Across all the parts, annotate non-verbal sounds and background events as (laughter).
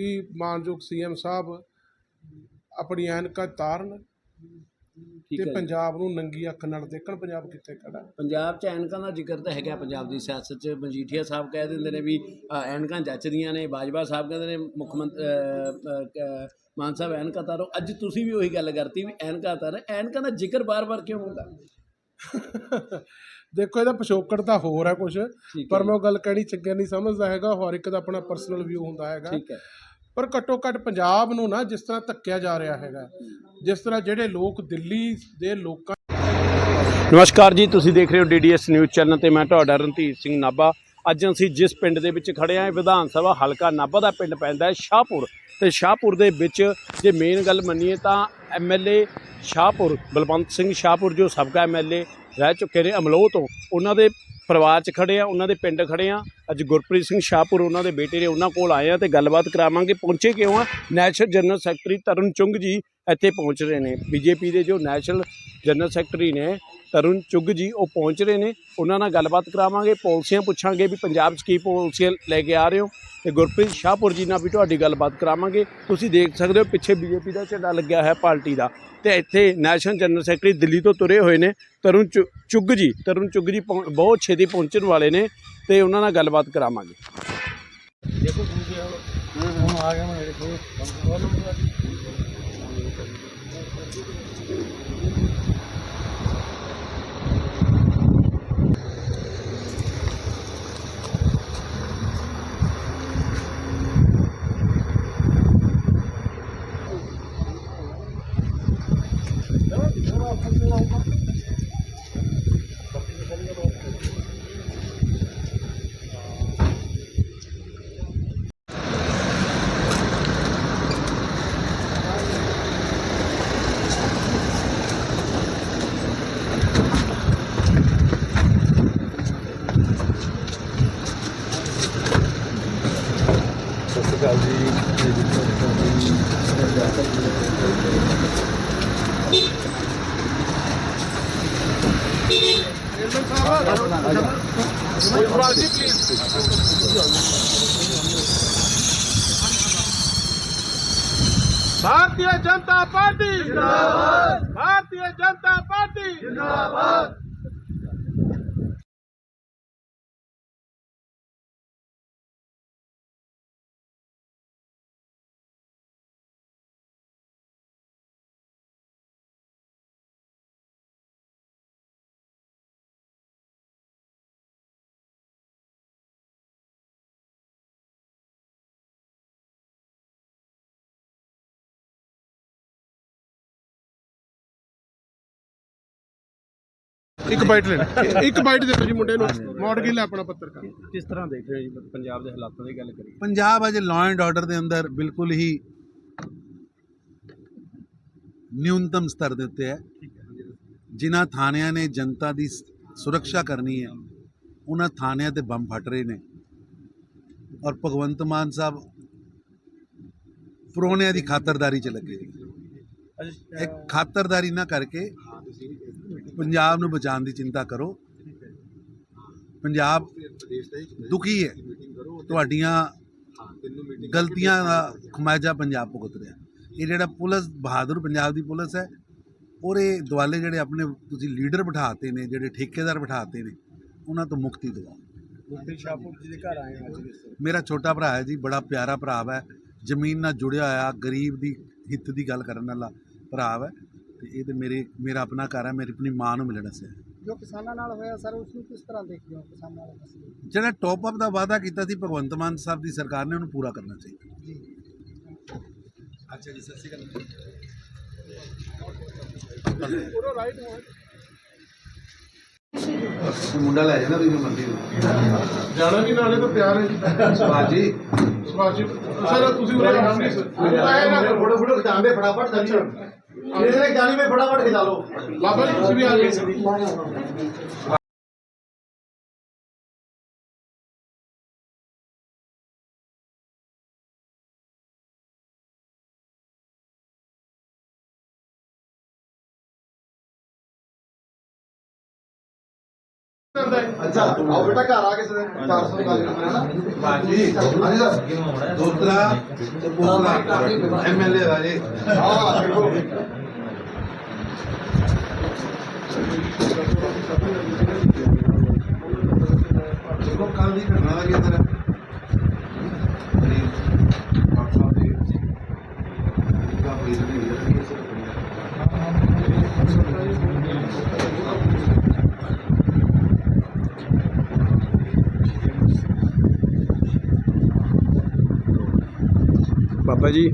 ਕਿ ਮਾਨਯੋਗ ਸੀਐਮ ਸਾਹਿਬ ਆਪਣੀ ਐਨਕਾਂ ਤਾਰਨ ਠੀਕ ਤੇ ਹੈ ਜੀ। ਪੰਜਾਬ ਨੂੰ ਨੰਗੀ ਅੱਖ ਨਾਲ ਦੇਖਣ ਪੰਜਾਬ ਕਿੱਥੇ ਖੜਾ ਪੰਜਾਬ 'ਚ ਐਨਕਾਂ ਦਾ ਜ਼ਿਕਰ ਤਾਂ ਹੈਗਾ ਪੰਜਾਬ ਦੀ ਸਿਆਸਤ 'ਚ ਮਜੀਠੀਆ ਸਾਹਿਬ ਕਹਿ ਦਿੰਦੇ ਨੇ ਵੀ ਅ, ਐਨਕਾਂ ਜੱਚਦੀਆਂ ਨੇ ਬਾਜਵਾ ਸਾਹਿਬ ਕਹਿੰਦੇ ਨੇ ਮੁੱਖ ਮੰਤਰੀ ਮਾਨ ਸਾਹਿਬ ਐਨਕਾਂ ਤਾਰੋ। ਅੱਜ ਤੁਸੀਂ ਵੀ ਉਹੀ ਗੱਲ ਕਰਤੀ ਵੀ ਐਨਕਾਂ ਤਾਰ ਐਨਕਾਂ ਦਾ ਜ਼ਿਕਰ ਬਾਰ-ਬਾਰ ਕਿਉਂ ਹੁੰਦਾ? (laughs) ਦੇਖੋ ਇਹਦਾ ਪਿਛੋਕੜ ਤਾਂ ਹੋਰ ਹੈ ਕੁਝ ਠੀਕ ਪਰ ਮੈਂ ਉਹ ਗੱਲ ਕਹਿਣੀ ਚੰਗੀ ਨਹੀਂ ਸਮਝਦਾ ਹੈਗਾ ਹਰ ਇੱਕ ਦਾ ਆਪਣਾ ਪਰਸਨਲ ਵਿਊ ਹੁੰਦਾ ਹੈਗਾ। ਠੀਕ ਹੈ। ਪਰ ਘੱਟੋ ਘੱਟ ਪੰਜਾਬ ਨੂੰ ਨਾ ਜਿਸ ਤਰ੍ਹਾਂ ਧੱਕਿਆ ਜਾ ਰਿਹਾ ਹੈਗਾ, ਜਿਸ ਤਰ੍ਹਾਂ ਜਿਹੜੇ ਲੋਕ ਦਿੱਲੀ ਦੇ ਲੋਕਾਂ ਨਮਸਕਾਰ ਜੀ, ਤੁਸੀਂ ਦੇਖ ਰਹੇ ਹੋ ਡੀਡੀਐਸ ਨਿਊਜ਼ ਚੈਨਲ ਤੇ ਮੈਂ ਤੁਹਾਡਾ ਰਣਧੀਰ ਸਿੰਘ ਨਾਭਾ। ਅੱਜ ਅਸੀਂ ਜਿਸ ਪਿੰਡ ਦੇ ਵਿੱਚ ਖੜੇ ਆਂ ਵਿਧਾਨ ਸਭਾ ਹਲਕਾ ਨਾਭਾ ਦਾ ਪਿੰਡ ਪੈਂਦਾ ਹੈ, ਸ਼ਾਹਪੁਰ। ਤੇ ਸ਼ਾਹਪੁਰ ਦੇ ਵਿੱਚ ਜੇ ਮੇਨ ਗੱਲ ਮੰਨੀਏ ਤਾਂ ਐਮਐਲਏ ਸ਼ਾਹਪੁਰ, ਬਲਵੰਤ ਸਿੰਘ ਸ਼ਾਹਪੁਰ ਜੋ ਸਾਬਕਾ ਐਮਐਲਏ ਰਹਿ ਚੁੱਕੇ ਨੇ ਅਮਲੋਹ ਤੋਂ। ਉਹਨਾਂ ਦੇ ਪਰਿਵਾਰ 'ਚ ਖੜੇ ਆ, ਉਹਨਾਂ ਦੇ ਪਿੰਡ ਖੜੇ ਆ। ਅੱਜ ਗੁਰਪ੍ਰੀਤ ਸਿੰਘ ਸ਼ਾਹਪੁਰ, ਉਹਨਾਂ ਦੇ ਬੇਟੇ ਨੇ ਉਹਨਾਂ ਕੋਲ ਆਏ ਆ ਤੇ ਗੱਲਬਾਤ ਕਰਾਵਾਂਗੇ। ਪਹੁੰਚੇ ਕਿਉਂ ਆ? ਨੈਸ਼ਨਲ ਜਨਰਲ ਸੈਕਟਰੀ ਤਰੁਣ ਚੁੰਗ ਜੀ ਇੱਥੇ ਪਹੁੰਚ ਰਹੇ ਨੇ। ਬੀਜੇਪੀ ਦੇ ਜੋ ਨੈਸ਼ਨਲ ਜਨਰਲ ਸੈਕਟਰੀ ਨੇ ਤਰੁਣ ਚੁੱਗ ਜੀ, ਉਹ ਪਹੁੰਚ ਰਹੇ ਨੇ। ਉਹਨਾਂ ਨਾਲ ਗੱਲਬਾਤ ਕਰਾਵਾਂਗੇ, ਪਾਲਿਸੀਆਂ ਪੁੱਛਾਂਗੇ ਵੀ ਪੰਜਾਬ 'ਚ ਕੀ ਪਾਲਿਸੀਆਂ ਲੈ ਕੇ ਆ ਰਹੇ ਹੋ ਤੇ ਗੁਰਪ੍ਰੀਤ ਸ਼ਾਹਪੁਰ ਜੀ ਨਾਲ ਵੀ ਤੁਹਾਡੀ ਗੱਲਬਾਤ ਕਰਾਵਾਂਗੇ। ਤੁਸੀਂ ਦੇਖ ਸਕਦੇ ਹੋ ਪਿੱਛੇ ਬੀਜੇਪੀ ਦਾ ਝੰਡਾ ਲੱਗਿਆ ਹੈ ਪਾਰਟੀ ਦਾ। ਤੇ ਇੱਥੇ ਨੈਸ਼ਨਲ ਜਨਰਲ ਸੈਕਟਰੀ ਦਿੱਲੀ ਤੋਂ ਤੁਰੇ ਹੋਏ ਨੇ, ਤਰੁਣ ਚੁ- ਚੁੱਗ ਜੀ, ਤਰੁਣ ਚੁੱਗ ਜੀ ਬਹੁਤ ਛੇਤੀ ਪਹੁੰਚਣ ਵਾਲੇ ਨੇ ਤੇ ਉਹਨਾਂ ਨਾਲ ਗੱਲਬਾਤ ਕਰਾਵਾਂਗੇ। ਦੇਖੋ, ਹੁਣ ਆ ਗਿਆ ਮੇਰੇ ਕੋਲ भारतीय जनता पार्टी जिंदाबाद भारतीय जनता पार्टी जिंदाबाद ਇੱਕ ਬਾਈਟ ਲੈ ਲੈ ਇੱਕ ਬਾਈਟ ਦੇ ਦਿਓ ਜੀ ਮੁੰਡੇ ਨੂੰ। ਮੋੜ ਕੇ ਲੈ ਆਪਣਾ ਪੱਤਰਕਾਰ। ਕਿਸ ਤਰ੍ਹਾਂ ਦੇਖ ਰਹੇ ਹੋ ਜੀ? ਪੰਜਾਬ ਦੇ ਹਾਲਾਤਾਂ ਦੀ ਗੱਲ ਕਰੀਏ। ਪੰਜਾਬ ਅਜੇ ਲਾਅ ਐਂਡ ਆਰਡਰ ਦੇ ਅੰਦਰ ਬਿਲਕੁਲ ਹੀ ਨਿਊਨਤਮ ਸਤਰ ਦੇ ਉੱਤੇ ਹੈ। ਜਿਨ੍ਹਾਂ ਥਾਣਿਆਂ ਨੇ ਜਨਤਾ ਦੀ ਸੁਰੱਖਿਆ ਕਰਨੀ ਹੈ ਉਹਨਾਂ ਥਾਣਿਆਂ ਤੇ ਬੰਬ ਫਟ ਰਹੇ ਨੇ। ਔਰ ਭਗਵੰਤ ਮਾਨ ਸਾਹਿਬ ਪਰੋਣਿਆਂ ਦੀ ਖਾਤਰਦਾਰੀ 'ਚ ਲੱਗੇ। ਇੱਕ ਖਾਤਰਦਾਰੀ ਨਾ ਕਰਕੇ ਪੰਜਾਬ ਨੂੰ ਬਚਾਉਣ ਦੀ ਚਿੰਤਾ ਕਰੋ। ਪੰਜਾਬ ਦੁਖੀ ਹੈ। ਤੁਹਾਡੀਆਂ ਗਲਤੀਆਂ ਦਾ ਖਮਾਜਾ ਪੰਜਾਬ ਭੁਗਤ ਰਿਹਾ। ਇਹ ਜਿਹੜਾ ਪੁਲਿਸ ਬਹਾਦਰ ਪੰਜਾਬ ਦੀ ਪੁਲਿਸ ਹੈ ਉਹਦੇ ਦੁਆਲੇ ਜਿਹੜੇ ਆਪਣੇ ਤੁਸੀਂ ਲੀਡਰ ਬਿਠਾਤੇ ਨੇ ਜਿਹੜੇ ਠੇਕੇਦਾਰ ਬਿਠਾਤੇ ਨੇ ਉਹਨਾਂ ਤੋਂ ਮੁਕਤੀ ਦਿਵਾਓ। ਗੁਰਪ੍ਰੀਤ ਸ਼ਾਹਪੁਰ ਜੀ ਦੇ ਘਰ ਆਏ ਅੱਜ। ਮੇਰਾ ਛੋਟਾ ਭਰਾ ਹੈ ਜੀ ਬੜਾ ਪਿਆਰਾ ਭਰਾ ਹੈ। ਜ਼ਮੀਨ ਨਾਲ ਜੁੜਿਆ ਹੋਇਆ ਗਰੀਬ ਦੀ ਹਿੱਤ ਦੀ ਗੱਲ ਕਰਨ ਵਾਲਾ ਭਰਾ ਹੈ। ਤੇ ਇਹ ਤੇ ਮੇਰੇ ਮੇਰਾ ਆਪਣਾ ਘਰ ਹੈ ਮੇਰੀ ਆਪਣੀ ਮਾਂ ਨੂੰ ਮਿਲਣ ਵਾਸਤੇ ਜੋ ਕਿਸਾਨਾਂ ਨਾਲ ਹੋਇਆ ਸਰ ਉਸ ਨੂੰ ਕਿਸ ਤਰ੍ਹਾਂ ਦੇਖਦੇ ਹੋ ਕਿਸਾਨਾਂ ਨਾਲ ਜਿਹੜਾ ਟੌਪ ਅਪ ਦਾ ਵਾਅਦਾ ਕੀਤਾ ਸੀ ਭਗਵੰਤ ਮਾਨ ਸਾਹਿਬ ਦੀ ਸਰਕਾਰ ਨੇ ਉਹਨੂੰ ਪੂਰਾ ਕਰਨਾ ਚਾਹੀਦਾ ਜੀ ਅੱਛਾ ਜੀ ਸਤਿ ਸ਼੍ਰੀ ਅਕਾਲ ਪੂਰਾ ਰਾਈਟ ਹੋਇਆ ਮੁੰਡਾ ਲੈ ਜਾਣਾ ਤੁਸੀਂ ਮੰਦੀ ਜਾਣਾ ਨਹੀਂ ਨਾਲੇ ਤਾਂ ਪਿਆਰ ਹੈ ਬਾਜੀ ਬਾਜੀ ਸਰ ਤੁਸੀਂ ਉਰੇ ਰਹਿਣਾ ਨਹੀਂ ਸਰ ਫੋਟੋ ਫੋਟੋ ਖਿਚਾਉਂਦੇ ਫਟਾਫਟ ਦਰਸ਼ਨ इसने जाने में फटाफट खिंचा लो ਬਾਬਾ ਜੀ ਤੁਸੀਂ ਵੀ ਆ ਗਏ ਪੈਂਦਾ ਹੈ ਅੱਛਾ ਆਓ ਬੇਟਾ ਘਰ ਆ ਕੇ ਸਦੇ 400 ਗੱਲ ਕਰਨਾ ਹੈ ਨਾ ਬਾਜੀ ਹਾਂਜੀ ਸਰ ਦੋਤਰਾ ਤੇ ਪੋਤਰਾ ਐਮਐਲਏ ਰਾਜੇ ਹਾਂ ਦੇਖੋ ਦੇਖੋ ਕੱਲ ਦੀ ਘਟਨਾ ਦਾ ਕੀ ਅੰਦਰ ਹੈ ਬਾਬਾ ਜੀ।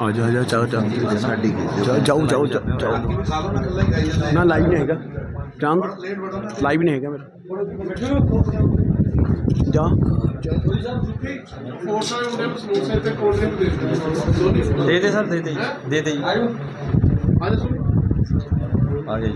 ਆ ਜਾ ਜਾ ਚਾਹ ਚਾਹ। ਸਾਡੀ ਜਾਓ ਜਾਓ ਜਾਓ ਨਾ ਲਾਈਵ ਨਹੀਂ ਹੈਗਾ। ਚਾਂਦ ਨਾ ਲਾਈਵ ਨਹੀਂ ਹੈਗਾ ਮੇਰਾ। ਜਾ। ਦੇ ਦੇ ਦੇ ਸਰ ਦੇ ਦੇ ਦੇ ਦੇ ਜੀ। ਆ ਜੀ।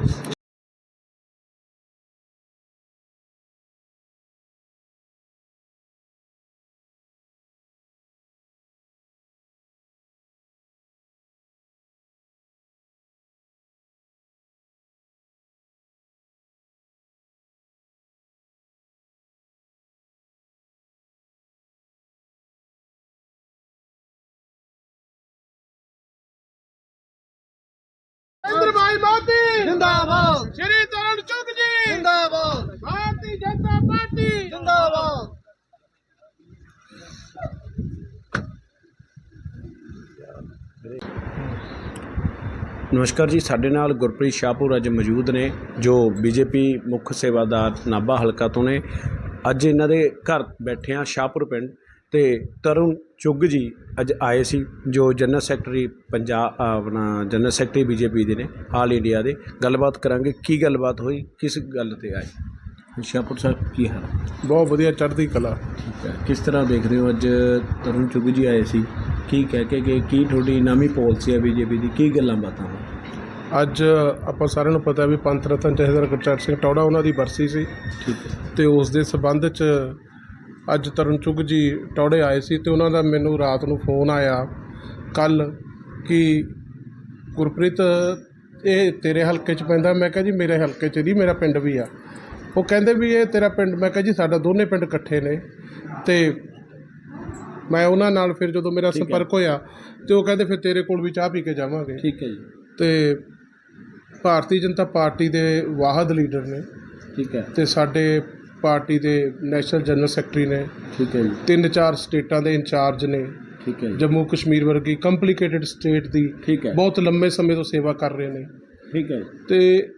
ਭਾਈ ਮੋਦੀ ਜਿੰਦਾਬਾਦ। ਸ਼੍ਰੀ ਤਰਨ ਚੁੱਕ ਜੀ। ਜਿੰਦਾਬਾਦ। ਭਾਰਤੀ ਜਨਤਾ ਪਾਰਟੀ। ਜਿੰਦਾਬਾਦ। ਨਮਸਕਾਰ ਜੀ ਸਾਡੇ ਨਾਲ ਗੁਰਪ੍ਰੀਤ ਸ਼ਾਹਪੁਰ ਅੱਜ ਮੌਜੂਦ ਨੇ ਜੋ ਬੀਜੇਪੀ ਮੁੱਖ ਸੇਵਾਦਾਰ ਨਾਭਾ ਹਲਕਾ ਤੋਂ ਨੇ। ਅੱਜ ਇਹਨਾਂ ਦੇ ਘਰ ਬੈਠੇ ਆ ਸ਼ਾਹਪੁਰ ਪਿੰਡ ਤੇ ਤਰੁਣ ਚੁੱਗ ਜੀ ਅੱਜ ਆਏ ਸੀ ਜੋ ਜਨਰਲ ਸੈਕਟਰੀ ਪੰਜਾਬ ਆਪਣਾ ਜਨਰਲ ਸੈਕਟਰੀ ਬੀਜੇਪੀ ਦੇ ਨੇ ਆਲ ਇੰਡੀਆ ਦੇ। ਗੱਲਬਾਤ ਕਰਾਂਗੇ ਕੀ ਗੱਲਬਾਤ ਹੋਈ ਕਿਸ ਗੱਲ ਤੇ ਆਏ? ਸ਼ਾਹਪੁਰ ਸਾਹਿਬ ਕੀ ਹਾਲ? ਬਹੁਤ ਵਧੀਆ ਚੜ੍ਹਦੀ ਕਲਾ। ਠੀਕ ਹੈ। ਕਿਸ ਤਰ੍ਹਾਂ ਦੇਖ ਰਹੇ ਹੋ ਅੱਜ ਤਰੁਣ ਚੁੱਗ ਜੀ ਆਏ ਸੀ? ਕੀ ਕਹਿ ਕੇ ਗਏ? ਕੀ ਤੁਹਾਡੀ ਨਵੀਂ ਪਾਲਿਸੀ ਹੈ ਬੀਜੇਪੀ ਦੀ? ਕੀ ਗੱਲਾਂ ਬਾਤਾਂ ਅੱਜ ਆਪਾਂ ਸਾਰਿਆਂ ਨੂੰ ਪਤਾ ਵੀ ਪੰਥ ਰਤਨ ਜਥੇਦਾਰ ਗੁਰਚਰਨ ਸਿੰਘ ਟੌੜਾ ਉਹਨਾਂ ਦੀ ਬਰਸੀ ਸੀ। ਠੀਕ ਹੈ। ਤੇ ਉਸ ਦੇ ਸਬੰਧ 'ਚ ਅੱਜ ਤਰਨ ਚੁੱਗ ਜੀ ਟੌੜੇ ਆਏ ਸੀ ਤੇ ਉਹਨਾਂ ਦਾ ਮੈਨੂੰ ਰਾਤ ਨੂੰ ਫੋਨ ਆਇਆ ਕੱਲ ਕਿ ਗੁਰਪ੍ਰੀਤ ਇਹ ਤੇਰੇ ਹਲਕੇ 'ਚ ਪੈਂਦਾ? ਮੈਂ ਕਿਹਾ ਜੀ ਮੇਰੇ ਹਲਕੇ 'ਚ ਨਹੀਂ ਮੇਰਾ ਪਿੰਡ ਵੀ ਆ। ਉਹ ਕਹਿੰਦੇ ਵੀ ਇਹ ਤੇਰਾ ਪਿੰਡ ਮੈਂ ਕਿਹਾ ਜੀ ਸਾਡਾ ਦੋਨੇ ਪਿੰਡ ਇਕੱਠੇ ਨੇ ਤੇ ਮੈਂ ਉਹਨਾਂ ਨਾਲ ਫਿਰ ਜਦੋਂ ਮੇਰਾ। ਸੰਪਰਕ ਹੋਇਆ ਤੇ ਉਹ ਕਹਿੰਦੇ ਫਿਰ ਤੇਰੇ ਕੋਲ ਵੀ ਚਾਹ ਪੀ ਕੇ ਜਾਵਾਂਗੇ। ਠੀਕ ਹੈ ਜੀ। ਤੇ ਭਾਰਤੀ ਜਨਤਾ ਪਾਰਟੀ ਦੇ ਵਾਹਦ ਲੀਡਰ ਨੇ ਠੀਕ ਹੈ। ਤੇ ਸਾਡੇ ਪਾਰਟੀ ਦੇ ਨੈਸ਼ਨਲ ਜਨਰਲ ਸੈਕਟਰੀ ਨੇ। ਠੀਕ ਹੈ ਜੀ। ਤਿੰਨ ਚਾਰ ਸਟੇਟਾਂ ਦੇ ਇੰਚਾਰਜ ਨੇ। ਠੀਕ ਹੈ ਜੀ। ਜੰਮੂ ਕਸ਼ਮੀਰ ਵਰਗੀ ਕੰਪਲਿਕੇਟਿਡ ਸਟੇਟ ਦੀ ਠੀਕ ਹੈ। ਬਹੁਤ ਲੰਬੇ ਸਮੇਂ ਤੋਂ ਸੇਵਾ ਕਰ ਰਹੇ ਨੇ। ਠੀਕ ਹੈ ਜੀ। ਤੇ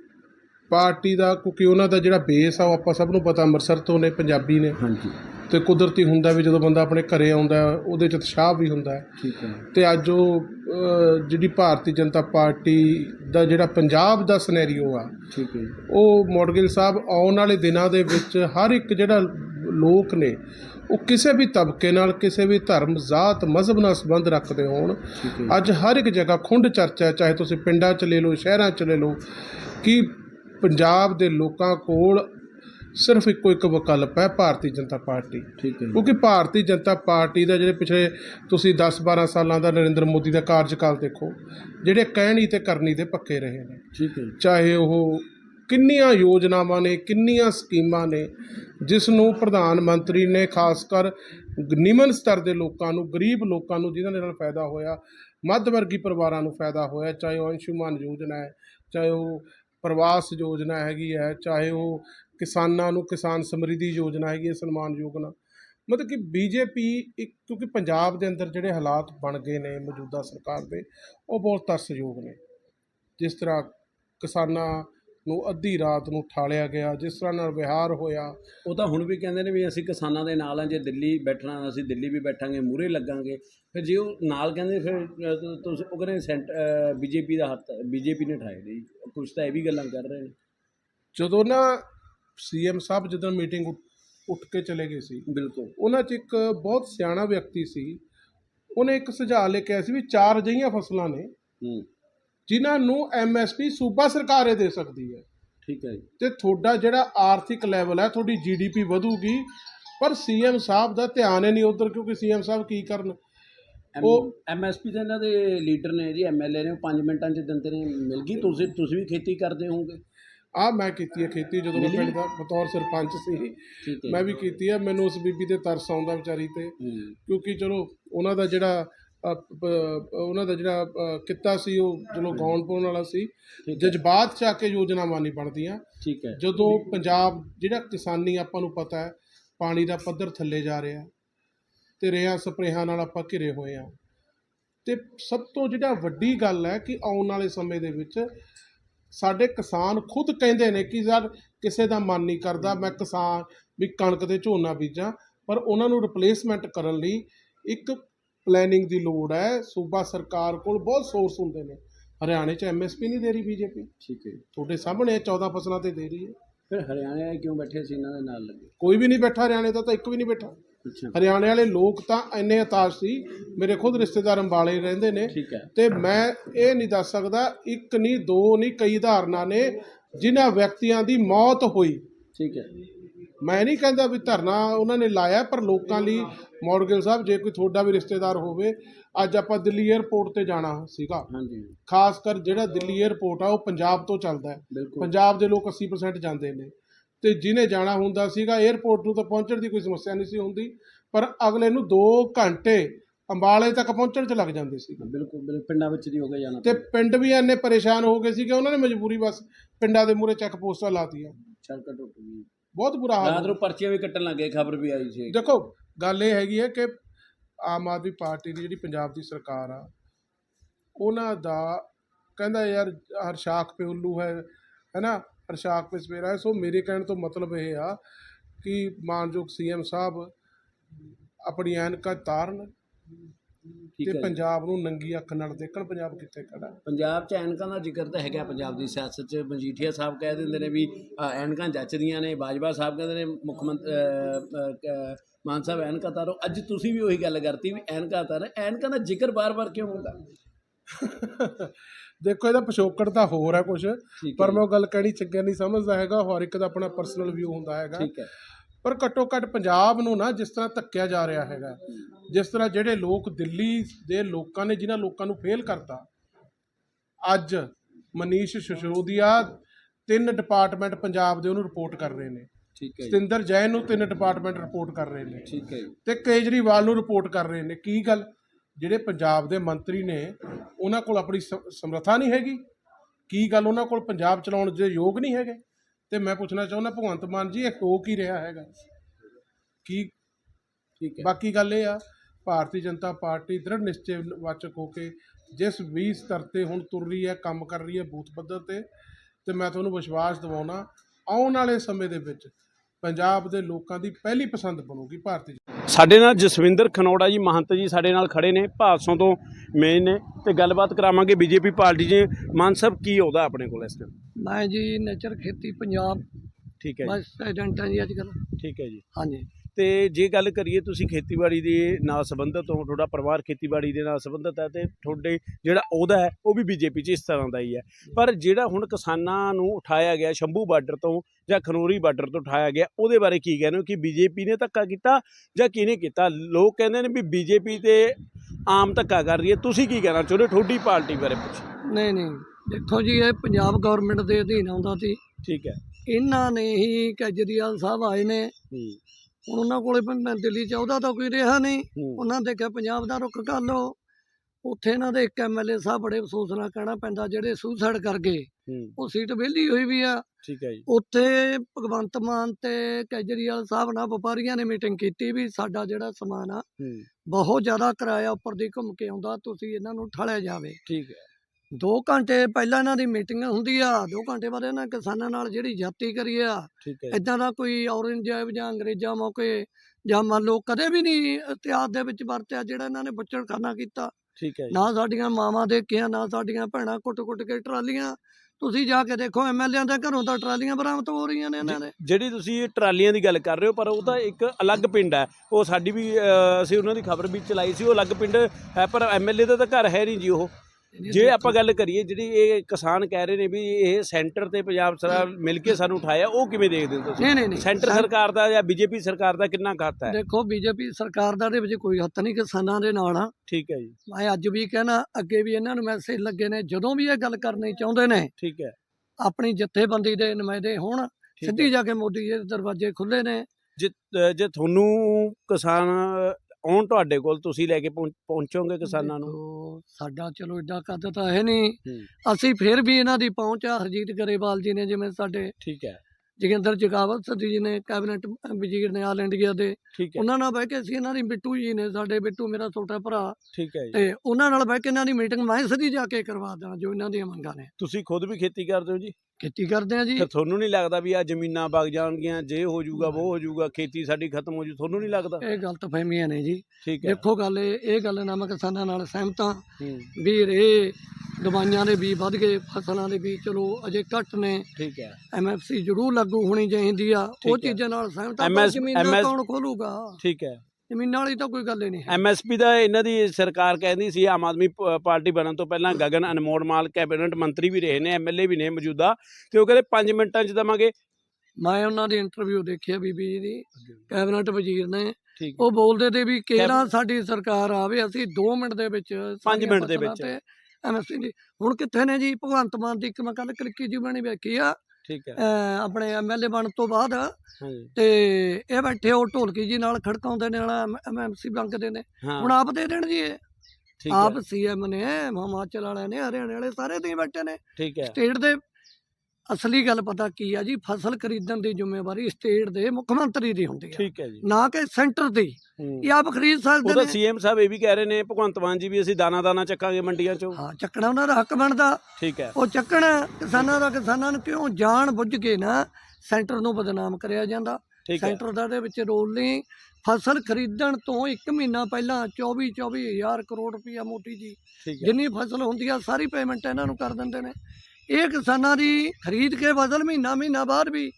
ਪਾਰਟੀ ਦਾ ਕਿਉਂਕਿ ਉਹਨਾਂ ਦਾ ਜਿਹੜਾ ਬੇਸ ਆ ਉਹ ਆਪਾਂ ਸਭ ਨੂੰ ਪਤਾ ਅੰਮ੍ਰਿਤਸਰ ਤੋਂ ਨੇ ਪੰਜਾਬੀ ਨੇ। ਹਾਂਜੀ। ਤੇ ਕੁਦਰਤੀ ਹੁੰਦਾ ਵੀ ਜਦੋਂ ਬੰਦਾ ਆਪਣੇ ਘਰੇ ਆਉਂਦਾ ਉਹਦੇ ਚ ਉਤਸ਼ਾਹ ਵੀ ਹੁੰਦਾ। ਹੈ ਠੀਕ ਹੈ। ਤੇ ਅੱਜ ਉਹ ਜਿਹੜੀ ਭਾਰਤੀ ਜਨਤਾ ਪਾਰਟੀ ਦਾ ਜਿਹੜਾ ਪੰਜਾਬ ਦਾ ਸਿਨੈਰੀਓ ਆ ਠੀਕ ਹੈ ਉਹ ਮੋਡਗਿਲ ਸਾਹਿਬ ਆਉਣ ਵਾਲੇ ਦਿਨਾਂ ਦੇ ਵਿੱਚ ਹਰ ਇੱਕ ਜਿਹੜਾ ਲੋਕ ਨੇ ਉਹ ਕਿਸੇ ਵੀ ਤਬਕੇ ਨਾਲ ਕਿਸੇ ਵੀ ਧਰਮ ਜ਼ਾਤ ਮਜ਼ਹਬ ਨਾਲ ਸੰਬੰਧ ਰੱਖਦੇ ਹੋਣ। ਅੱਜ ਹਰ ਇੱਕ ਜਗ੍ਹਾ ਖੁੰਡ ਚਰਚਾ ਚਾਹੇ ਤੁਸੀਂ ਪਿੰਡਾਂ 'ਚ ਲੈ ਲਓ ਸ਼ਹਿਰਾਂ 'ਚ ਲੈ ਲਓ ਕਿ ਪੰਜਾਬ ਦੇ ਲੋਕਾਂ ਕੋਲ ਸਿਰਫ ਇੱਕੋ ਇੱਕ ਵਿਕਲਪ ਹੈ ਭਾਰਤੀ ਜਨਤਾ ਪਾਰਟੀ। ਠੀਕ ਹੈ ਕਿਉਂਕਿ ਭਾਰਤੀ ਜਨਤਾ ਪਾਰਟੀ ਦਾ ਜਿਹੜੇ ਪਿਛਲੇ ਤੁਸੀਂ 10-12 ਸਾਲਾਂ ਦਾ ਨਰਿੰਦਰ ਮੋਦੀ ਦਾ ਕਾਰਜਕਾਲ ਦੇਖੋ ਜਿਹੜੇ ਕਹਿਣੀ ਤੇ ਕਰਨੀ ਦੇ ਪੱਕੇ ਰਹੇ ਨੇ। ਠੀਕ ਹੈ ਚਾਹੇ ਉਹ ਕਿੰਨੀਆਂ ਯੋਜਨਾਵਾਂ ਨੇ ਕਿੰਨੀਆਂ ਸਕੀਮਾਂ ਨੇ ਜਿਸ ਨੂੰ ਪ੍ਰਧਾਨ ਮੰਤਰੀ ਨੇ ਖਾਸ ਕਰ ਨਿਮਨ ਸਤਰ ਦੇ ਲੋਕਾਂ ਨੂੰ ਗਰੀਬ ਲੋਕਾਂ ਨੂੰ ਜਿਨ੍ਹਾਂ ਦੇ ਨਾਲ ਫਾਇਦਾ ਹੋਇਆ ਮੱਧ ਵਰਗੀ ਪਰਿਵਾਰਾਂ ਨੂੰ ਫਾਇਦਾ ਹੋਇਆ ਚਾਹੇ ਉਹ ਅੰਸ਼ੁਮਾਨ ਯੋਜਨਾ ਹੈ ਚਾਹੇ ਉਹ ਪ੍ਰਵਾਸ ਯੋਜਨਾ ਹੈਗੀ ਹੈ ਚਾਹੇ ਉਹ ਕਿਸਾਨਾਂ ਨੂੰ ਕਿਸਾਨ ਸਮਰਿੱਧੀ ਯੋਜਨਾ ਹੈਗੀ ਹੈ ਸਨਮਾਨ ਯੋਜਨਾ ਮਤਲਬ ਕਿ ਬੀਜੇਪੀ ਇੱਕ ਕਿਉਂਕਿ ਪੰਜਾਬ ਦੇ ਅੰਦਰ ਜਿਹੜੇ ਹਾਲਾਤ ਬਣ ਗਏ ਨੇ ਮੌਜੂਦਾ ਸਰਕਾਰ ਦੇ ਉਹ ਬਹੁਤ ਤਰਸਯੋਗ ਨੇ। ਜਿਸ ਤਰ੍ਹਾਂ ਕਿਸਾਨਾਂ ਨੂੰ ਅੱਧੀ ਰਾਤ ਨੂੰ ਠਾਲਿਆ ਗਿਆ ਜਿਸ ਤਰ੍ਹਾਂ ਨਾਲ ਵਿਹਾਰ ਹੋਇਆ। ਉਹ ਤਾਂ ਹੁਣ ਵੀ ਕਹਿੰਦੇ ਨੇ ਵੀ ਅਸੀਂ ਕਿਸਾਨਾਂ ਦੇ ਨਾਲ ਆ ਜੇ ਦਿੱਲੀ ਬੈਠਣਾ ਅਸੀਂ ਦਿੱਲੀ ਵੀ ਬੈਠਾਂਗੇ ਮੂਰੇ ਲੱਗਾਂਗੇ। ਫਿਰ ਜੇ ਉਹ ਨਾਲ ਕਹਿੰਦੇ ਫਿਰ ਤੁਸੀਂ ਉਹ ਕਹਿੰਦੇ ਸੈਂਟ ਬੀਜੇਪੀ ਦਾ ਹੱਥ ਬੀਜੇਪੀ ਨੇ ਠਾਏ ਜੀ ਕੁਝ ਤਾਂ ਇਹ ਵੀ ਗੱਲਾਂ ਕਰ ਰਹੇ ਨੇ। ਜਦੋਂ ਨਾ ਸੀਐਮ ਸਾਹਿਬ ਜਦੋਂ ਮੀਟਿੰਗ ਉੱਠ ਕੇ ਚਲੇ ਗਏ ਸੀ। ਬਿਲਕੁਲ। ਉਹਨਾਂ 'ਚ ਇੱਕ ਬਹੁਤ ਸਿਆਣਾ ਵਿਅਕਤੀ ਸੀ। ਉਹਨੇ ਇੱਕ ਸੁਝਾਅ ਲੈ ਕੇ ਆਇਆ ਸੀ ਵੀ ਚਾਰ ਅਜਿਹੀਆਂ ਫਸਲਾਂ ਨੇ ਹੂੰ। ਜਿਨ੍ਹਾਂ ਨੂੰ ਐਮਐਸਪੀ ਸੂਬਾ ਸਰਕਾਰ ਇਹ ਦੇ ਸਕਦੀ ਹੈ। ਠੀਕ ਹੈ ਜੀ। ਤੇ ਤੁਹਾਡਾ ਜਿਹੜਾ ਆਰਥਿਕ ਲੈਵਲ ਹੈ ਤੁਹਾਡੀ ਜੀਡੀਪੀ ਵਧੂਗੀ ਪਰ ਸੀਐਮ ਸਾਹਿਬ ਦਾ ਧਿਆਨ ਹੀ ਨਹੀਂ ਉਧਰ ਕਿਉਂਕਿ ਸੀਐਮ ਸਾਹਿਬ ਕੀ ਕਰਨ? ਉਹ- ਐਮਐਸਪੀ ਦੇ ਇਹਨਾਂ ਦੇ ਲੀਡਰ ਨੇ ਜੀ ਐਮਐਲਏ ਨੇ ਉਹ 5 ਮਿੰਟਾਂ 'ਚ ਦਿੰਦੇ ਨੇ ਮਿਲ ਗਈ? ਤੁਸੀਂ ਤੁਸੀਂ ਵੀ ਖੇਤੀ ਕਰਦੇ ਹੋਵੋਗੇ? ਆ ਮੈਂ ਕੀਤੀ ਹੈ ਖੇਤੀ ਜਦੋਂ ਮੈਂ? ਪਿੰਡ ਦਾ ਬਤੌਰ ਸਰਪੰਚ ਸੀ। ਮੈਂ ਵੀ ਕੀਤੀ ਹੈ ਮੈਨੂੰ ਉਸ ਬੀਬੀ ਤੇ ਤਰਸ ਆਉਂਦਾ ਵਿਚਾਰੀ ਤੇ। ਕਿਉਂਕਿ ਚਲੋ ਉਹਨਾਂ ਦਾ ਜਿਹੜਾ ਉਹਨਾਂ ਦਾ ਜਿਹੜਾ ਕਿੱਤਾ ਸੀ ਉਹ ਚਲੋ ਗਾਉਣ ਪਾਉਣ ਵਾਲਾ ਸੀ। ਜਜ਼ਬਾਤ ਚ ਆ ਕੇ ਯੋਜਨਾਵਾਂ ਨਹੀਂ ਬਣਦੀਆਂ। ਠੀਕ ਹੈ। ਜਦੋਂ ਪੰਜਾਬ ਜਿਹੜਾ ਕਿਸਾਨੀ ਆਪਾਂ ਨੂੰ ਪਤਾ ਹੈ ਪਾਣੀ ਦਾ ਪੱਧਰ ਥੱਲੇ ਜਾ ਰਿਹਾ ਤੇ ਰੇਹਾਂ ਸਪਰੇਹਾਂ ਨਾਲ ਆਪਾਂ ਘਿਰੇ ਹੋਏ ਆ ਤੇ ਸਭ ਤੋਂ ਜਿਹੜਾ ਵੱਡੀ ਗੱਲ ਹੈ ਕਿ ਆਉਣ ਵਾਲੇ ਸਮੇਂ ਦੇ ਵਿੱਚ ਸਾਡੇ ਕਿਸਾਨ ਖੁਦ ਕਹਿੰਦੇ ਨੇ ਕਿ ਯਾਰ ਕਿਸੇ ਦਾ ਮਨ ਨਹੀਂ ਕਰਦਾ ਮੈਂ ਕਿਸਾਨ ਵੀ ਕਣਕ ਤੇ ਝੋਨਾ ਬੀਜਾਂ ਪਰ ਉਹਨਾਂ ਨੂੰ ਰਿਪਲੇਸਮੈਂਟ ਕਰਨ ਲਈ ਇੱਕ ਪਲੈਨਿੰਗ ਦੀ ਲੋੜ ਹੈ। ਸੂਬਾ ਸਰਕਾਰ ਕੋਲ ਬਹੁਤ ਸੋਰਸ ਹੁੰਦੇ ਨੇ। ਹਰਿਆਣੇ 'ਚ ਐਮਐਸਪੀ ਨਹੀਂ ਦੇ ਰਹੀ ਬੀਜੇਪੀ ਠੀਕ ਹੈ। ਤੁਹਾਡੇ ਸਾਹਮਣੇ 14 ਫਸਲਾਂ ਤੇ ਦੇ ਰਹੀ ਹੈ। ਫਿਰ ਹਰਿਆਣੇ ਕਿਉਂ ਬੈਠੇ ਸੀ ਇਹਨਾਂ ਦੇ ਨਾਲ ਲੱਗੇ? ਕੋਈ ਵੀ ਨਹੀਂ ਬੈਠਾ ਹਰਿਆਣੇ ਦਾ ਤਾਂ ਇੱਕ ਵੀ ਨਹੀਂ ਬੈਠਾ। ਹਰਿਆਣੇ ਵਾਲੇ ਲੋਕ ਤਾਂ ਇੰਨੇ ਹਤਾਸ਼ ਸੀ ਮੇਰੇ ਖੁਦ ਰਿਸ਼ਤੇਦਾਰ ਅੰਬਾਲੇ ਰਹਿੰਦੇ ਨੇ। ਠੀਕ ਹੈ। ਤੇ ਮੈਂ ਇਹ ਨਹੀਂ ਦੱਸ ਸਕਦਾ ਇੱਕ ਨਹੀਂ ਦੋ ਨਹੀਂ ਕਈ ਉਦਾਹਰਨਾਂ ਨੇ ਜਿਨ੍ਹਾਂ ਵਿਅਕਤੀਆਂ ਦੀ ਮੌਤ ਹੋਈ। ਠੀਕ ਹੈ। ਮੈਂ ਨਹੀਂ ਕਹਿੰਦਾ ਵੀ ਧਰਨਾ ਉਹਨਾਂ ਨੇ ਲਾਇਆ ਪਰ ਲੋਕਾਂ ਲਈ ਮੌੜਗਿਲ ਸਾਹਿਬ ਜੇ ਕੋਈ ਤੁਹਾਡਾ ਵੀ ਰਿਸ਼ਤੇਦਾਰ ਹੋਵੇ ਅੱਜ ਆਪਾਂ ਦਿੱਲੀ 에ਅਰਪੋਰਟ ਤੇ ਜਾਣਾ ਸੀਗਾ। ਹਾਂਜੀ। ਖਾਸ ਕਰ ਜਿਹੜਾ ਦਿੱਲੀ 에ਅਰਪੋਰਟ ਆ ਉਹ ਪੰਜਾਬ ਤੋਂ ਚੱਲਦਾ ਹੈ। ਪੰਜਾਬ ਦੇ ਲੋਕ 80% ਜਾਂਦੇ ਨੇ। ਤੇ ਜਿਹਨੇ ਜਾਣਾ ਹੁੰਦਾ ਸੀਗਾ 에ਅਰਪੋਰਟ ਨੂੰ ਤਾਂ ਪਹੁੰਚਣ ਦੀ ਕੋਈ ਸਮੱਸਿਆ ਨਹੀਂ ਸੀ ਹੁੰਦੀ ਪਰ ਅਗਲੇ ਨੂੰ 2 ਘੰਟੇ ਅੰਬਾਲੇ ਤੱਕ ਪਹੁੰਚਣ 'ਚ ਲੱਗ ਜਾਂਦੇ ਸੀ। ਬਿਲਕੁਲ ਬਿਲਕੁਲ ਪਿੰਡਾਂ ਵਿੱਚ ਦੀ ਹੋ ਕੇ ਜਾਣਾ। ਤੇ ਪਿੰਡ ਵੀ ਇੰਨੇ ਪਰੇਸ਼ਾਨ ਹੋ ਗਏ ਸੀਗੇ ਉਹਨਾਂ ਨੇ ਮਜਬੂਰੀ ਬਸ ਪਿੰਡਾਂ ਦੇ ਮੂਹਰੇ ਚੈੱਕ ਪੋਸਟਾਂ ਲਾਤੀਆਂ। ਸੜਕਾਂ ਟੁੱਟ ਗਈ ਬਹੁਤ ਬੁਰਾ ਹਾਲ ਰਾਤ ਨੂੰ ਪਰਚੀਆਂ ਵੀ ਕੱਟਣ ਲੱਗੇ ਖਬਰ ਵੀ ਆਈ ਸੀ। ਦੇਖੋ ਗੱਲ ਇਹ ਹੈਗੀ ਹੈ ਕਿ ਆਮ ਆਦਮੀ ਪਾਰਟੀ ਦੀ ਜਿਹੜੀ ਪੰਜਾਬ ਦੀ ਸਰਕਾਰ ਆ ਉਹਨਾਂ ਦਾ ਕਹਿੰਦਾ ਯਾਰ ਹਰਸ਼ਾਖ ਪੇ ਉੱਲੂ ਹੈ ਹੈਨਾ ਹਰਸ਼ਾਖ ਪੇ ਸਵੇਰਾ ਹੈ ਸੋ ਮੇਰੇ ਕਹਿਣ ਤੋਂ ਮਤਲਬ ਇਹ ਆ ਕਿ ਮਾਨਯੋਗ ਸੀਐਮ ਸਾਹਿਬ ਆਪਣੀ ਐਨਕਾਂ ਤਾਰਨ ਤੇ। ਪੰਜਾਬ ਨੂੰ ਨੰਗੀ ਅੱਖ ਨਾਲ ਦੇਖਣ ਪੰਜਾਬ ਕਿੱਥੇ ਖੜਾ ਪੰਜਾਬ 'ਚ ਐਨਕਾਂ ਦਾ ਜ਼ਿਕਰ ਤਾਂ ਹੈਗਾ ਪੰਜਾਬ ਦੀ ਸਿਆਸਤ 'ਚ ਮਜੀਠੀਆ ਸਾਹਿਬ ਕਹਿ ਦਿੰਦੇ ਨੇ ਵੀ ਐਨਕਾਂ ਜੱਚਦੀਆਂ ਨੇ ਬਾਜਵਾ ਸਾਹਿਬ ਕਹਿੰਦੇ ਨੇ ਮੁੱਖ ਮੰਤਰੀ ਮਾਨ ਸਾਹਿਬ ਐਨਕਾਂ ਤਾਰੋ। ਅੱਜ ਤੁਸੀਂ ਵੀ ਉਹੀ ਗੱਲ ਕਰਤੀ ਵੀ ਐਨਕਾਂ ਤਾਰ ਐਨਕਾਂ ਦਾ ਜ਼ਿਕਰ ਬਾਰ-ਬਾਰ ਕਿਉਂ ਹੁੰਦਾ? (laughs) ਦੇਖੋ ਇਹਦਾ ਪਿਛੋਕੜ ਤਾਂ ਹੋਰ ਹੈ ਕੁਝ ਪਰ ਮੈਂ ਉਹ ਗੱਲ ਕਹਿਣੀ ਚੰਗਾ ਨਹੀਂ ਸਮਝਦਾ ਹੈਗਾ ਹਰ ਇੱਕ ਦਾ ਆਪਣਾ ਪਰਸਨਲ ਵਿਊ ਹੁੰਦਾ ਹੈਗਾ। ਠੀਕ ਹੈ। ਪਰ ਘੱਟੋ ਘੱਟ ਪੰਜਾਬ ਨੂੰ ਨਾ ਜਿਸ ਤਰ੍ਹਾਂ ਧੱਕਿਆ ਜਾ ਰਿਹਾ ਹੈਗਾ ਜਿਸ ਤਰ੍ਹਾਂ ਜਿਹੜੇ ਲੋਕ ਦਿੱਲੀ ਦੇ ਲੋਕਾਂ ਨੇ ਜਿਨ੍ਹਾਂ ਲੋਕਾਂ ਨੂੰ ਫੇਲ ਕਰਤਾ ਅੱਜ ਮਨੀਸ਼ ਸਿਸੋਦੀਆ ਤਿੰਨ ਡਿਪਾਰਟਮੈਂਟ ਪੰਜਾਬ ਦੇ ਉਹਨੂੰ ਰਿਪੋਰਟ ਕਰ ਰਹੇ ਨੇ। ਠੀਕ ਹੈ ਸਤਿੰਦਰ ਜੈਨ ਨੂੰ ਤਿੰਨ ਡਿਪਾਰਟਮੈਂਟ ਰਿਪੋਰਟ ਕਰ ਰਹੇ ਨੇ। ਠੀਕ ਹੈ ਤੇ ਕੇਜਰੀਵਾਲ ਨੂੰ ਰਿਪੋਰਟ ਕਰ ਰਹੇ ਨੇ। ਕੀ ਗੱਲ? ਜਿਹੜੇ ਪੰਜਾਬ ਦੇ ਮੰਤਰੀ ਨੇ ਉਹਨਾਂ ਕੋਲ ਆਪਣੀ ਸਮਰੱਥਾ ਨਹੀਂ ਹੈਗੀ। ਕੀ ਗੱਲ ਉਹਨਾਂ ਕੋਲ ਪੰਜਾਬ ਚਲਾਉਣ ਦੇ ਯੋਗ ਨਹੀਂ ਹੈਗੇ? ਤੇ ਮੈਂ ਪੁੱਛਣਾ ਚਾਹੁੰਦਾ ਭਗਵੰਤ ਮਾਨ ਜੀ ਇਹ ਹੋ ਕੀ ਰਿਹਾ ਹੈਗਾ? ਕੀ ਠੀਕ ਹੈ। ਬਾਕੀ ਗੱਲ ਇਹ ਆ ਭਾਰਤੀ ਜਨਤਾ ਪਾਰਟੀ ਦ੍ਰਿੜ ਨਿਸ਼ਚੇ ਵਾਚਕ ਹੋ ਕੇ ਜਿਸ ਵੀ ਸਤਰ ਤੇ ਹੁਣ ਤੁਰ ਰਹੀ ਹੈ ਕੰਮ ਕਰ ਰਹੀ ਹੈ ਬੂਥ ਪੱਧਰ ਤੇ ਤੇ ਮੈਂ ਤੁਹਾਨੂੰ ਵਿਸ਼ਵਾਸ ਦਿਵਾਉਣਾ ਆਉਣ ਵਾਲੇ ਸਮੇਂ ਦੇ ਵਿੱਚ ਪੰਜਾਬ ਦੇ ਲੋਕਾਂ ਦੀ ਪਹਿਲੀ ਪਸੰਦ ਬਣੂਗੀ ਭਾਰਤੀ ਸਾਡੇ ਨਾਲ ਜਸਵਿੰਦਰ ਖਨੌੜਾ ਜੀ ਮਹੰਤ ਜੀ ਸਾਡੇ ਨਾਲ ਖੜੇ ਨੇ ਭਾਦਸੋਂ ਤੋਂ ਮੇਨ ਨੇ ਤੇ ਗੱਲਬਾਤ ਕਰਾਵਾਂਗੇ ਬੀਜੇਪੀ ਪਾਰਟੀ ਜੀ ਮਾਨ ਸਾਹਿਬ ਕੀ ਆਉਂਦਾ ਆਪਣੇ ਕੋਲ ਇਸ ਟਾਈਮ ਮੈਂ ਜੀ ਨੇਚਰ ਖੇਤੀ ਪੰਜਾਬ ਠੀਕ ਹੈ ਜੀ। ਬਸ ਹਾਂ ਜੀ ਅੱਜ ਕੱਲ੍ਹ। ਠੀਕ ਹੈ ਜੀ। ਹਾਂਜੀ। ਤੇ ਜੇ ਗੱਲ ਕਰੀਏ ਤੁਸੀਂ ਖੇਤੀਬਾੜੀ ਦੇ ਨਾਲ ਸੰਬੰਧਿਤ ਹੋ ਤੁਹਾਡਾ ਪਰਿਵਾਰ ਖੇਤੀਬਾੜੀ ਦੇ ਨਾਲ ਸੰਬੰਧਿਤ ਹੈ ਤੇ ਤੁਹਾਡੇ ਜਿਹੜਾ ਉਹਦਾ ਹੈ ਉਹ ਵੀ ਬੀਜੇਪੀ 'ਚ ਇਸ ਤਰ੍ਹਾਂ ਦਾ ਹੀ ਹੈ। ਪਰ ਜਿਹੜਾ ਹੁਣ ਕਿਸਾਨਾਂ ਨੂੰ ਉਠਾਇਆ ਗਿਆ ਸ਼ੰਭੂ ਬਾਰਡਰ ਤੋਂ ਜਾਂ ਖਨੌਰੀ ਬਾਰਡਰ ਤੋਂ ਉਠਾਇਆ ਗਿਆ ਉਹਦੇ ਬਾਰੇ ਕੀ ਕਹਿੰਦੇ ਹੋ ਕਿ ਬੀਜੇਪੀ ਨੇ ਧੱਕਾ ਕੀਤਾ ਜਾਂ ਕਿਹਨੇ ਕੀਤਾ? ਲੋਕ ਕਹਿੰਦੇ ਨੇ ਵੀ ਬੀਜੇਪੀ ਤੇ ਆਮ ਧੱਕਾ ਕਰ ਰਹੀ ਹੈ। ਤੁਸੀਂ ਕੀ ਕਹਿਣਾ ਚਾਹੁੰਦੇ ਤੁਹਾਡੀ ਪਾਰਟੀ ਬਾਰੇ ਪੁੱਛ। ਨਹੀਂ ਨਹੀਂ। ਦੇਖੋ ਜੀ ਇਹ ਪੰਜਾਬ ਗਵਰਨਮੈਂਟ ਦੇ ਅਧੀਨ ਆਉਂਦਾ ਸੀ। ਠੀਕ ਹੈ। ਇਹਨਾਂ ਨੇ ਹੀ ਕੇਜਰੀਵਾਲ ਸਾਹਿਬ ਆਏ ਨੇ। ਹੁਣ ਉਹਨਾਂ ਕੋਲੇ ਮੈਂ ਦਿੱਲੀ ਚ ਉਹਦਾ ਤਾਂ ਕੋਈ ਰਿਹਾ ਨਹੀਂ। ਉਹਨਾਂ ਦੇਖਿਆ ਪੰਜਾਬ ਦਾ ਰੁੱਖ ਕਰ ਲਓ। ਉੱਥੇ ਇਹਨਾਂ ਦੇ ਇੱਕ ਐਮਐਲਏ ਸਾਹਿਬ ਬੜੇ ਅਫਸੋਸ ਨਾਲ ਕਹਿਣਾ ਪੈਂਦਾ ਜਿਹੜੇ ਸੁਸਾਈਡ ਕਰ ਗਏ ਉਹ ਸੀਟ ਵਿਹਲੀ ਹੋਈ ਵੀ ਆ। ਠੀਕ ਹੈ ਜੀ। ਉੱਥੇ ਭਗਵੰਤ ਮਾਨ ਤੇ ਕੇਜਰੀਵਾਲ ਸਾਹਿਬ ਨਾਲ ਵਪਾਰੀਆਂ ਨੇ ਮੀਟਿੰਗ ਕੀਤੀ ਵੀ ਸਾਡਾ ਜਿਹੜਾ ਸਮਾਨ ਆ ਬਹੁਤ ਜ਼ਿਆਦਾ ਕਿਰਾਇਆ ਉੱਪਰ ਦੀ ਘੁੰਮ ਕੇ ਆਉਂਦਾ ਤੁਸੀਂ ਇਹਨਾਂ ਨੂੰ ਠਾਲਿਆ ਜਾਵੇ। ਠੀਕ ਹੈ। 2 ਘੰਟੇ ਪਹਿਲਾਂ ਇਹਨਾਂ ਦੀ ਮੀਟਿੰਗ ਹੁੰਦੀ ਆ 2 ਘੰਟੇ ਬਾਅਦ ਇਹਨਾਂ ਕਿਸਾਨਾਂ ਨਾਲ ਜਿਹੜੀ ਜਾਤੀ ਕਰੀ ਆ ਠੀਕ ਹੈ ਇਦਾਂ ਦਾ ਕੋਈ ਔਰੰਗਜ਼ੇਬ ਜਾਂ ਅੰਗਰੇਜ਼ਾਂ ਮੌਕੇ ਜਾਂ ਮੰਨ ਲਓ ਕਦੇ ਵੀ ਨਹੀਂ ਇਤਿਹਾਸ ਦੇ ਵਿੱਚ ਵਰਤਿਆ ਜਿਹੜਾ ਇਹਨਾਂ ਨੇ ਬੁੱਚੜਖਾਨਾ ਕੀਤਾ। ਠੀਕ ਹੈ ਨਾ ਸਾਡੀਆਂ ਮਾਵਾਂ ਦੇਖੀਆਂ ਨਾ ਸਾਡੀਆਂ ਭੈਣਾਂ ਕੁੱਟ-ਕੁੱਟ ਕੇ ਟਰਾਲੀਆਂ। ਤੁਸੀਂ ਜਾ ਕੇ ਦੇਖੋ ਐਮਐਲਏਆਂ ਦੇ ਘਰੋਂ ਤਾਂ ਟਰਾਲੀਆਂ ਬਰਾਮਦ ਹੋ ਰਹੀਆਂ ਨੇ ਇਹਨਾਂ ਦੇ। ਜਿਹੜੀ ਤੁਸੀਂ ਇਹ ਟਰਾਲੀਆਂ ਦੀ ਗੱਲ ਕਰ ਰਹੇ ਹੋ ਪਰ ਉਹ ਤਾਂ ਇੱਕ ਅਲੱਗ ਪਿੰਡ ਹੈ। ਉਹ ਸਾਡੀ ਵੀ ਅਸੀਂ ਉਹਨਾਂ ਦੀ ਖਬਰ ਵੀ ਚਲਾਈ ਸੀ ਉਹ ਅਲੱਗ ਪਿੰਡ ਹੈ ਪਰ ਐਮਐਲਏ ਦਾ ਤਾਂ ਘਰ ਹੈ ਨਹੀਂ ਜੀ ਉਹ। ਜੇ ਆਪਾਂ ਗੱਲ ਕਰੀਏ ਜਿਹੜੀ ਇਹ ਕਿਸਾਨ ਕਹਿ ਰਹੇ ਨੇ ਵੀ ਇਹ ਸੈਂਟਰ ਤੇ ਪੰਜਾਬ ਸਰਕਾਰ ਮਿਲ ਕੇ ਸਾਨੂੰ ਉਠਾਇਆ ਉਹ ਕਿਵੇਂ ਦੇਖਦੇ ਹੋ ਤੁਸੀਂ? ਨਹੀਂ ਨਹੀਂ ਸੈਂਟਰ ਸਰਕਾਰ ਦਾ ਜਾਂ ਬੀਜੇਪੀ ਸਰਕਾਰ ਦਾ ਕਿੰਨਾ ਖਾਤਾ ਹੈ? ਦੇਖੋ ਬੀਜੇਪੀ ਸਰਕਾਰ ਦਾ ਦੇ ਵਿੱਚ ਕੋਈ ਹੱਥ ਨਹੀਂ ਕਿਸਾਨਾਂ ਦੇ ਨਾਲ ਆ। ਠੀਕ ਹੈ ਜੀ। ਮੈਂ ਅੱਜ ਵੀ ਕਹਿਣਾ ਅੱਗੇ ਵੀ ਇਹਨਾਂ ਨੂੰ ਮੈਸੇਜ ਲੱਗੇ ਨੇ ਜਦੋਂ ਵੀ ਇਹ ਗੱਲ ਕਰਨੀ ਚਾਹੁੰਦੇ ਨੇ ਠੀਕ ਹੈ। ਆਪਣੀ ਜਥੇਬੰਦੀ ਦੇ ਨੁਮਾਇੰਦੇ ਹੋਣ ਸਿੱਧੀ। ਜਾ ਕੇ ਮੋਦੀ ਦੇ ਦਰਵਾਜ਼ੇ ਖੁੱਲੇ ਨੇ। ਜੇ ਜੇ ਤੁਹਾਨੂੰ ਕਿਸਾਨ ਆਉਣ ਤੁਹਾਡੇ ਕੋਲ ਤੁਸੀਂ ਲੈ ਕੇ ਪਹੁੰ- ਪਹੁੰਚੋਗੇ ਕਿਸਾਨਾਂ ਨੂੰ? ਦੇਖੋ, ਸਾਡਾ ਚਲੋ ਏਡਾ ਕੱਦ ਤਾਂ ਹੈ ਨਹੀਂ। ਹੂੰ। ਅਸੀਂ ਫਿਰ ਵੀ ਇਹਨਾਂ ਦੀ ਪਹੁੰਚ ਆ ਹਰਜੀਤ ਗਰੇਵਾਲ ਜੀ ਨੇ ਜਿਵੇਂ ਸਾਡੇ ਠੀਕ ਹੈ। ਜੋਗਿੰਦਰ ਜਗਾਵਤ ਸਤੀ ਜੀ ਨੇ ਕੈਬਨਿਟ ਵਜ਼ੀਰ ਨੇ ਆਲ ਇੰਡੀਆ ਦੇ ਠੀਕ ਹੈ। ਉਹਨਾਂ ਨਾਲ ਬਹਿ ਕੇ ਅਸੀਂ ਇਹਨਾਂ ਦੀ ਬਿੱਟੂ ਜੀ ਨੇ ਸਾਡੇ ਬਿੱਟੂ ਮੇਰਾ ਛੋਟਾ ਭਰਾ ਠੀਕ ਹੈ ਜੀ। ਤੇ ਉਹਨਾਂ ਨਾਲ ਬਹਿ ਕੇ ਇਹਨਾਂ ਦੀ ਮੀਟਿੰਗ ਮੈਂ ਸਿੱਧੀ ਜਾ ਕੇ ਕਰਵਾ ਦਾਂ ਜੋ ਇਹਨਾਂ ਦੀਆਂ ਮੰਗਾਂ ਨੇ। ਤੁਸੀਂ ਖੁਦ ਵੀ ਖੇਤੀ ਕਰਦੇ ਹੋ ਜੀ? ਖੇਤੀ ਕਰਦੇ ਆ ਜੀ? ਫਿਰ ਤੁਹਾਨੂੰ ਨਹੀਂ ਲੱਗਦਾ ਵੀ ਆ ਜ਼ਮੀਨਾਂ ਵਗ ਜਾਣਗੀਆਂ ਜੇ ਹੋ ਜਾਊਗਾ ਉਹ ਹੋ ਜਾਊਗਾ ਖੇਤੀ ਸਾਡੀ ਖਤਮ ਹੋ ਜੂ ਤੁਹਾਨੂੰ ਨਹੀਂ ਲੱਗਦਾ? ਇਹ ਗਲਤ ਫਹਿਮੀਆਂ ਨੇ ਜੀ। ਠੀਕ ਹੈ। ਦੇਖੋ ਗੱਲ ਇਹ ਇਹ ਗੱਲ ਨਾਲ ਮੈਂ ਕਿਸਾਨਾਂ ਨਾਲ ਸਹਿਮਤ ਹਾਂ ਹੂੰ, ਵੀ ਰੇ ਦਵਾਈਆਂ ਦੇ ਵੀ ਵੱਧ ਗਏ ਫਸਲਾਂ ਦੇ ਵੀ ਚਲੋ ਅਜੇ ਘੱਟ ਨੇ। ਠੀਕ ਹੈ। ਐਮਐਫਸੀ ਜ਼ਰੂਰ ਲਾਗੂ ਹੋਣੀ ਚਾਹੀਦੀ ਆ। ਠੀਕ ਉਹ ਹੈ। ਚੀਜ਼ਾਂ ਨਾਲ ਸਹਿਮਤ ਆ ਪਰ MS ਜ਼ਮੀਨਾਂ MS ਕੌਣ ਖੋਲੂਗਾ? ਠੀਕ ਹੈ। ਜ਼ਮੀਨਾਂ ਵਾਲੀ ਤਾਂ ਕੋਈ ਗੱਲ ਹੀ ਨਹੀਂ ਹੈ। ਐਮਐਸਪੀ ਦਾ ਇਹਨਾਂ ਦੀ ਸਰਕਾਰ ਕਹਿੰਦੀ ਸੀ ਆਮ ਆਦਮੀ ਪ- ਪਾਰਟੀ ਬਣਨ ਤੋਂ ਪਹਿਲਾਂ ਗਗਨ ਅਨਮੋਲ ਮਾਲ ਕੈਬਨਿਟ ਮੰਤਰੀ ਵੀ ਰਹੇ ਨੇ ਐਮਐਲਏ ਵੀ ਨੇ ਮੌਜੂਦਾ ਤੇ ਉਹ ਕਹਿੰਦੇ 5 ਮਿੰਟਾਂ 'ਚ ਦਵਾਂਗੇ। ਮੈਂ ਉਹਨਾਂ ਦੀ ਇੰਟਰਵਿਊ ਦੇਖਿਆ ਬੀਬੀ ਜੀ ਦੀ ਕੈਬਨਿਟ ਵਜ਼ੀਰ ਨੇ। ਠੀਕ ਉਹ ਬੋਲਦੇ ਤੇ ਵੀ ਕਿਹੜਾ ਸਾਡੀ ਸਰਕਾਰ ਆਵੇ ਅਸੀਂ 2 ਮਿੰਟ ਦੇ ਵਿੱਚ ਸਾਰੀਆਂ ਮਿੰਟ ਦੇ ਫਸਲਾਂ ਵਿੱਚ। ਤੇ ਐਮਐਸਪੀ ਦੀ ਹੁਣ ਕਿੱਥੇ ਨੇ ਜੀ? ਭਗਵੰਤ ਮਾਨ ਦੀ ਇੱਕ ਮੈਂ ਕੱਲ ਕਲਿੱਕੀ ਜੀ ਬਣੀ ਵੇਖੀ ਆ। ਠੀਕ ਹੈ। ਆਪਣੇ ਐਮਐਲਏ ਬਣਨ ਤੋਂ ਬਾਅਦ ਤੇ ਇਹ ਬੈਠੇ ਉਹ ਢੋਲਕੀ ਜੀ ਨਾਲ ਖੜਕਾਉਂਦੇ ਨੇ ਨਾਲ ਐਮਐਮਸੀ ਬੈਂਕਦੇ ਨੇ। ਹਾਂ। ਹੁਣ ਆਪ ਦੇ ਦੇਣ ਜੀ ਆਪ ਸੀਐਮ ਨੇ ਹਿਮਾਚਲ ਵਾਲਿਆਂ ਨੇ ਹਰਿਆਣੇ ਵਾਲੇ ਸਾਰੇ ਤੇ ਬੈਠੇ ਨੇ। ਠੀਕ ਹੈ। ਸਟੇਟ ਦੇ ਅਸਲੀ ਗੱਲ ਪਤਾ ਕੀ ਆ ਜੀ ਫਸਲ ਖਰੀਦਣ ਦੀ ਜ਼ਿੰਮੇਵਾਰੀ ਸਟੇਟ ਦੇ ਮੁੱਖ ਮੰਤਰੀ ਦੀ ਹੁੰਦੀ ਹੈ ਠੀਕ ਹੈ ਜੀ। ਨਾ ਕਿ ਸੈਂਟਰ ਦੀ। ਇਹ ਆਪ ਖਰੀਦ ਸਕਦੇ ਉਹਦਾ ਨੇ। ਸੀਐਮ ਸਾਹਿਬ ਇਹ ਵੀ ਕਹਿ ਰਹੇ ਨੇ ਭਗਵੰਤ ਮਾਨ ਜੀ ਵੀ ਅਸੀਂ ਦਾਣਾ ਦਾਣਾ ਚੱਕਾਂਗੇ ਮੰਡੀਆਂ 'ਚੋਂ। ਹਾਂ ਚੱਕਣਾ ਉਹਨਾਂ ਦਾ ਹੱਕ ਬਣਦਾ। ਠੀਕ ਹੈ। ਉਹ ਚੱਕਣ ਕਿਸਾਨਾਂ ਦਾ ਕਿਸਾਨਾਂ ਨੂੰ ਕਿਉਂ ਜਾਣ ਬੁੱਝ ਕੇ ਨਾ ਸੈਂਟਰ ਨੂੰ ਬਦਨਾਮ ਕਰਿਆ ਜਾਂਦਾ। ਸੈਂਟਰ ਦਾ ਦੇ ਵਿੱਚ ਰੋਲ ਨਹੀਂ। ਫਸਲ ਖਰੀਦਣ ਤੋਂ 1 ਮਹੀਨਾ ਪਹਿਲਾਂ 24 24000 ਕਰੋੜ ਰੁਪਇਆ ਮੋਟੀ ਜੀ। ਜਿੰਨੀ ਫਸਲ ਹੁੰਦੀ ਆ ਸਾਰੀ ਪੇਮੈਂਟ ਇਹਨਾਂ ਨੂੰ ਕਰ ਦਿੰਦੇ ਨੇ। ਇਹ ਕਿਸਾਨਾਂ ਦੀ ਖਰੀਦ ਕੇ ਫਸਲ ਮਹੀਨਾ ਮਹੀਨਾ ਬਾਅਦ ਵੀ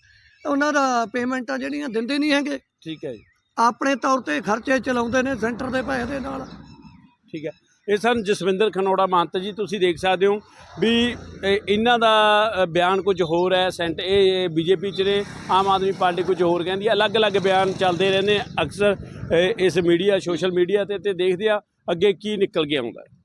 ਉਹਨਾਂ ਦਾ ਪੇਮੈਂਟਾਂ ਜਿਹੜੀਆਂ ਦਿੰਦੇ ਨਹੀਂ ਹੈਗੇ। ਠੀਕ ਹੈ ਜੀ। ਆਪਣੇ ਤੌਰ ਤੇ ਖਰਚੇ ਚਲਾਉਂਦੇ ਨੇ ਸੈਂਟਰ ਦੇ ਪੈਸੇ ਦੇ ਨਾਲ। ਠੀਕ ਹੈ। ਇਹ ਸਨ ਜਸਵਿੰਦਰ ਖਨੋੜਾ ਮੰਤ ਜੀ ਤੁਸੀਂ ਦੇਖ ਸਕਦੇ ਹੋ ਵੀ ਇਹ- ਇਹਨਾਂ ਦਾ ਬਿਆਨ ਕੁਝ ਹੋਰ ਹੈ ਸੈਂਟ ਇਹ ਬੀਜੇਪੀ ਚ ਨੇ ਆਮ ਆਦਮੀ ਪਾਰਟੀ ਕੁਝ ਹੋਰ ਕਹਿੰਦੀ ਹੈ। ਅਲੱਗ-ਅਲੱਗ ਬਿਆਨ ਚੱਲਦੇ ਰਹਿੰਦੇ ਅਕਸਰ ਇਸ ਮੀਡੀਆ ਸੋਸ਼ਲ ਮੀਡੀਆ ਤੇ ਤੇ ਦੇਖਦੇ ਆ ਅੱਗੇ ਕੀ ਨਿਕਲ ਕੇ ਆਉਂਦਾ ਹੈ।